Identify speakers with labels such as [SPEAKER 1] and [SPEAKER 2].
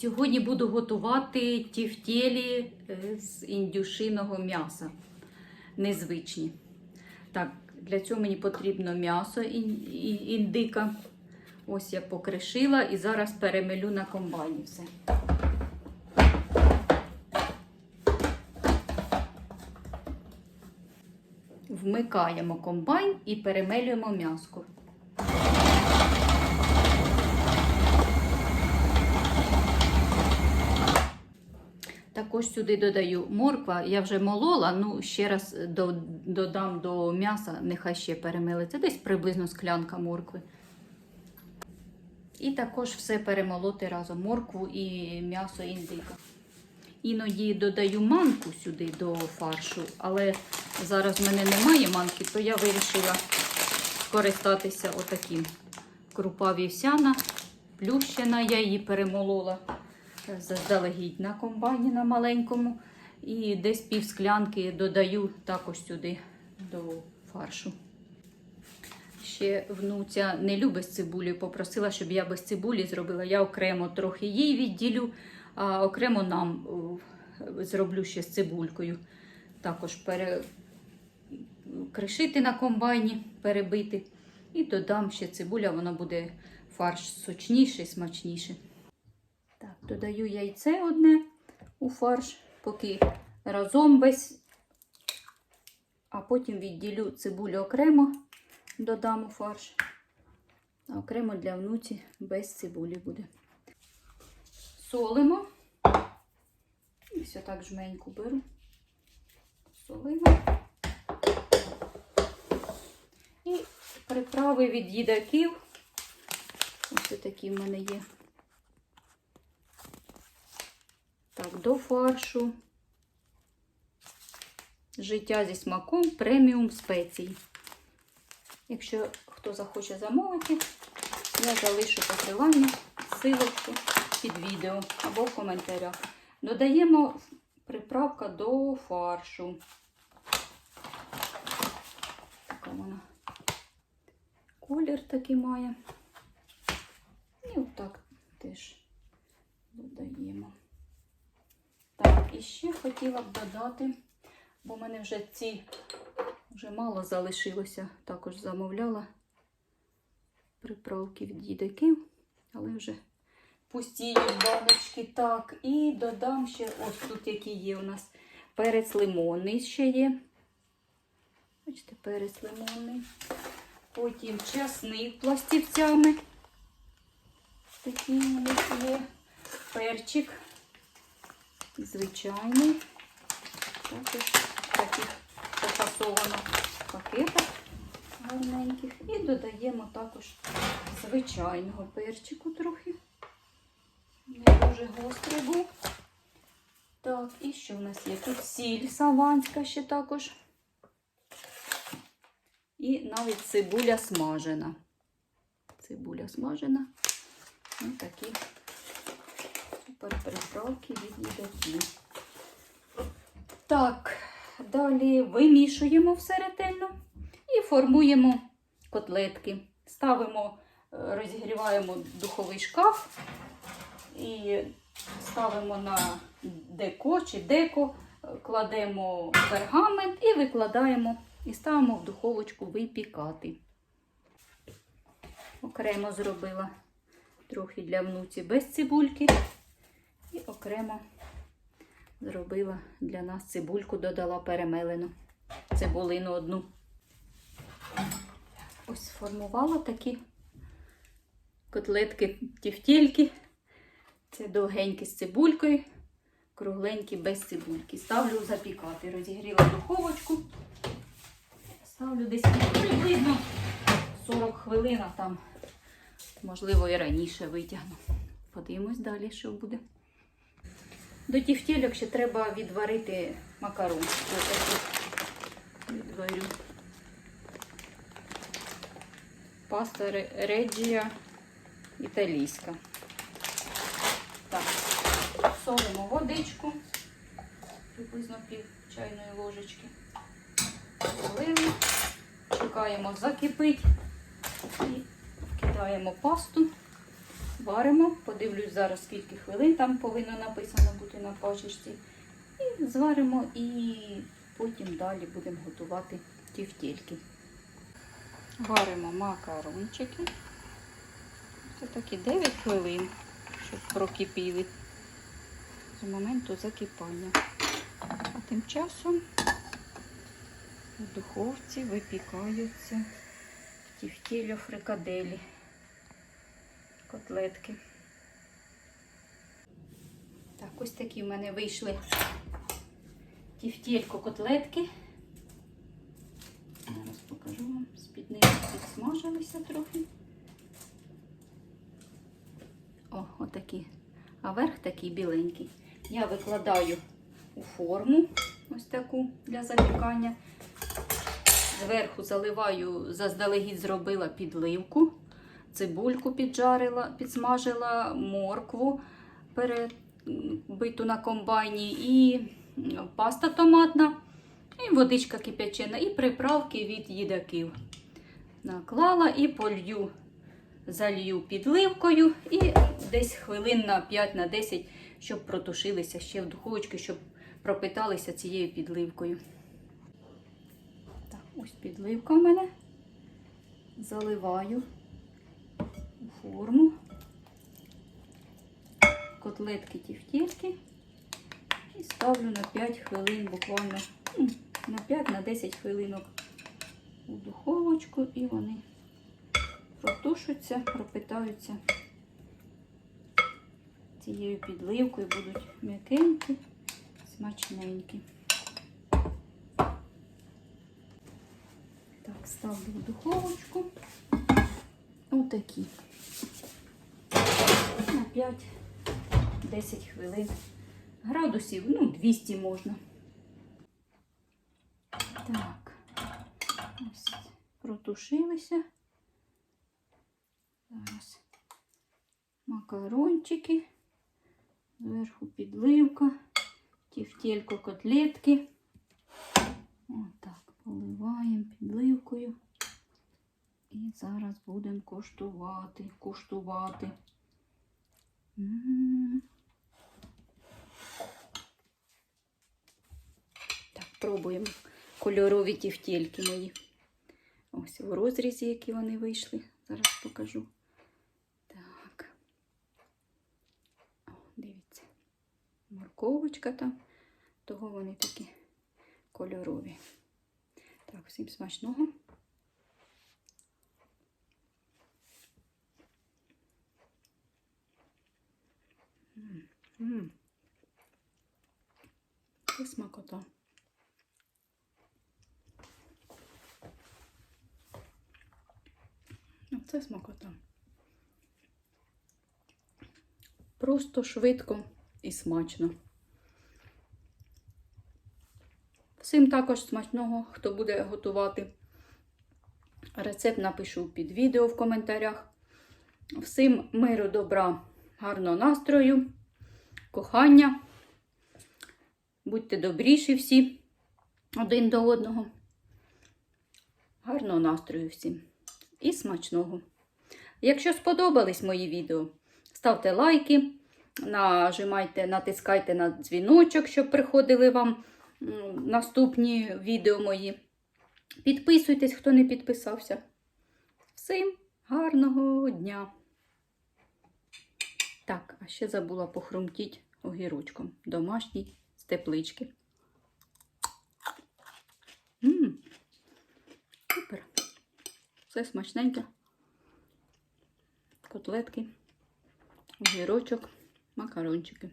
[SPEAKER 1] Сьогодні буду готувати тівтєлі е, з індюшиного м'яса. Незвичні. Так, для цього мені потрібно м'ясо індика. Ось я покришила і зараз перемелю на комбайні все. Вмикаємо комбайн і перемелюємо м'яско. Також сюди додаю морква. Я вже молола, ну ще раз до- додам до м'яса, нехай ще перемилиться. Десь приблизно склянка моркви. І також все перемолоти разом моркву і м'ясо індика. Іноді додаю манку сюди до фаршу, але зараз в мене немає манки, то я вирішила скористатися отаким. Крупа вівсяна, плющена, я її перемолола заздалегідь на комбайні на маленькому. І десь пів склянки додаю також сюди до фаршу. Ще внуця не любить з цибулею, попросила, щоб я без цибулі зробила. Я окремо трохи їй відділю, а окремо нам зроблю ще з цибулькою. Також перекришити на комбайні, перебити. І додам ще цибуля, воно буде фарш сочніший, смачніший. Додаю яйце одне у фарш, поки разом весь, а потім відділю цибулю окремо, додам у фарш. А окремо для внуці без цибулі буде. Солимо. І все так жменьку беру. Солимо. І приправи від їдаків. Ось такі в мене є. Так, до фаршу. Життя зі смаком преміум спецій. Якщо хто захоче замовити, я залишу посилання, силочку під відео або в коментарях. Додаємо приправка до фаршу. Така вона. Колір такий має. І отак теж додаємо. І ще хотіла б додати, бо в мене вже ці вже мало залишилося, також замовляла приправки від дідаків, але вже пустіють баночки. Так, і додам ще ось тут, які є у нас перець лимонний ще є. Бачите, перець лимонний. Потім часник пластівцями. Такий у них є перчик звичайний. Також таких пофасовано пакетах гарненьких. І додаємо також звичайного перчику трохи. Не дуже гострий був. Так, і що в нас є? Тут сіль саванська ще також. І навіть цибуля смажена. Цибуля смажена. Ось такі приправки від їдаків. Так, далі вимішуємо все ретельно і формуємо котлетки. Ставимо, е, розігріваємо духовий шкаф і ставимо на деко чи деко, е, кладемо пергамент і викладаємо і ставимо в духовочку випікати. Окремо зробила трохи для внуці без цибульки. І окремо зробила для нас цибульку, додала перемелену цибулину одну. Ось сформувала такі котлетки тівтільки. Це довгенькі з цибулькою, кругленькі без цибульки. Ставлю запікати. Розігріла духовочку. Ставлю десь приблизно 40 хвилин, а там, можливо, і раніше витягну. Подивимось далі, що буде. До тівтєльок ще треба відварити макарон. Відварю. Паста Реджія італійська. Так, солимо водичку, приблизно пів чайної ложечки. Солили, чекаємо закипить і кидаємо пасту зваримо. Подивлюсь зараз, скільки хвилин там повинно написано бути на пачечці. І зваримо і потім далі будемо готувати тівтєльки. Варимо макарончики. Це такі 9 хвилин, щоб прокипіли з моменту закипання. А тим часом в духовці випікаються тівтєльо фрикаделі, котлетки. Так, ось такі в мене вийшли тівтєлько котлетки. Зараз покажу вам. З-під підсмажилися трохи. О, отакі. А верх такий біленький. Я викладаю у форму ось таку для запікання. Зверху заливаю, заздалегідь зробила підливку, цибульку піджарила, підсмажила, моркву перебиту на комбайні і паста томатна, і водичка кип'ячена, і приправки від їдаків. Наклала і полью, залью підливкою і десь хвилин на 5 на 10, щоб протушилися ще в духовочці, щоб пропиталися цією підливкою. Так, ось підливка в мене. Заливаю форму. Котлетки тівтєльки. І ставлю на 5 хвилин, буквально ну, на 5 на 10 хвилинок у духовочку і вони протушаться, пропитаються цією підливкою, будуть м'якенькі, смачненькі. Так, ставлю в духовочку. Отакі. На 5-10 хвилин. Градусів, ну, 200 можна. Так, ось протушилися. Зараз макарончики, зверху підливка, тівтєлько котлетки. Отак, поливаємо підливкою. І зараз будемо коштувати, куштувати. Так, пробуємо кольорові тівтєльки мої. Ось в розрізі, які вони вийшли. Зараз покажу. Так. О, дивіться. Морковочка там. Того вони такі кольорові. Так, всім смачного. М, м. Смакота. Ну, Це смакота. Просто швидко і смачно. Всім також смачного, хто буде готувати. Рецепт напишу під відео в коментарях. Всім миру, добра, гарного настрою, кохання. Будьте добріші всі один до одного. Гарного настрою всім і смачного. Якщо сподобались мої відео, ставте лайки, нажимайте, натискайте на дзвіночок, щоб приходили вам наступні відео мої. Підписуйтесь, хто не підписався. Всім гарного дня! Так, а ще забула похрумтіть огірочком. Домашній з теплички. Ммм, супер! Все смачненьке. Котлетки, огірочок, макарончики.